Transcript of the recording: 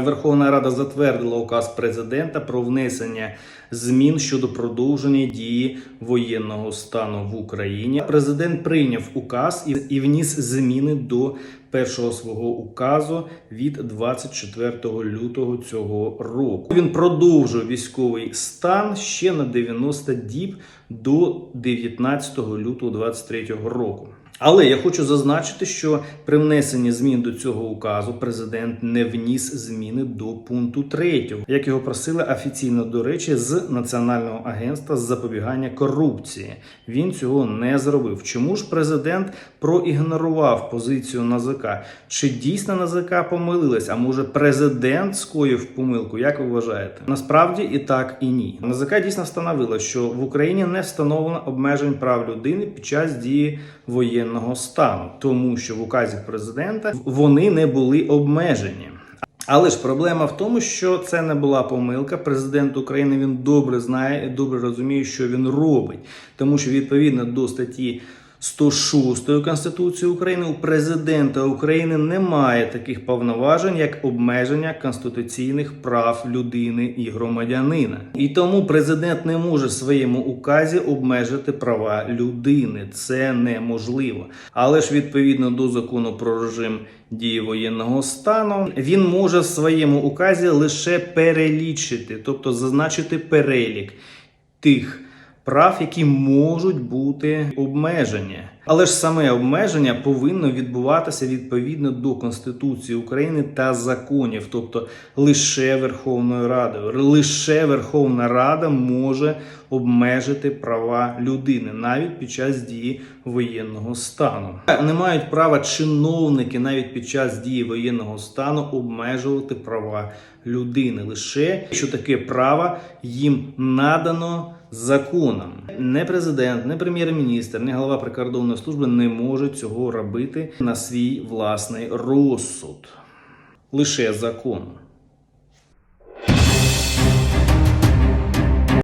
Верховна Рада затвердила указ президента про внесення змін щодо продовження дії воєнного стану в Україні. Президент прийняв указ і, і вніс зміни до першого свого указу від 24 лютого цього року. Він продовжив військовий стан ще на 90 діб до 19 лютого 23 року. Але я хочу зазначити, що при внесенні змін до цього указу президент не вніс зміни до пункту 3, як його просили офіційно, до речі, з Національного агентства з запобігання корупції. Він цього не зробив. Чому ж президент проігнорував позицію НАЗК? Чи дійсно НАЗК помилилась? А може президент скоїв помилку? Як ви вважаєте? Насправді і так, і ні. НАЗК дійсно встановила, що в Україні не встановлено обмежень прав людини під час дії воєнного стану, тому що в указі президента вони не були обмежені. Але ж проблема в тому, що це не була помилка. Президент України він добре знає і добре розуміє, що він робить, тому що відповідно до статті 106 Конституції України у президента України немає таких повноважень, як обмеження конституційних прав людини і громадянина. І тому президент не може в своєму указі обмежити права людини. Це неможливо. Але ж відповідно до закону про режим дії воєнного стану, він може в своєму указі лише перелічити, тобто зазначити перелік тих прав, які можуть бути обмежені. Але ж саме обмеження повинно відбуватися відповідно до Конституції України та законів, тобто лише Верховною Радою. Лише Верховна Рада може обмежити права людини навіть під час дії воєнного стану. Не мають права чиновники навіть під час дії воєнного стану обмежувати права людини. Лише що таке право їм надано законом. Не президент, не прем'єр-міністр, не голова прикордонної служби не можуть цього робити на свій власний розсуд. Лише закон.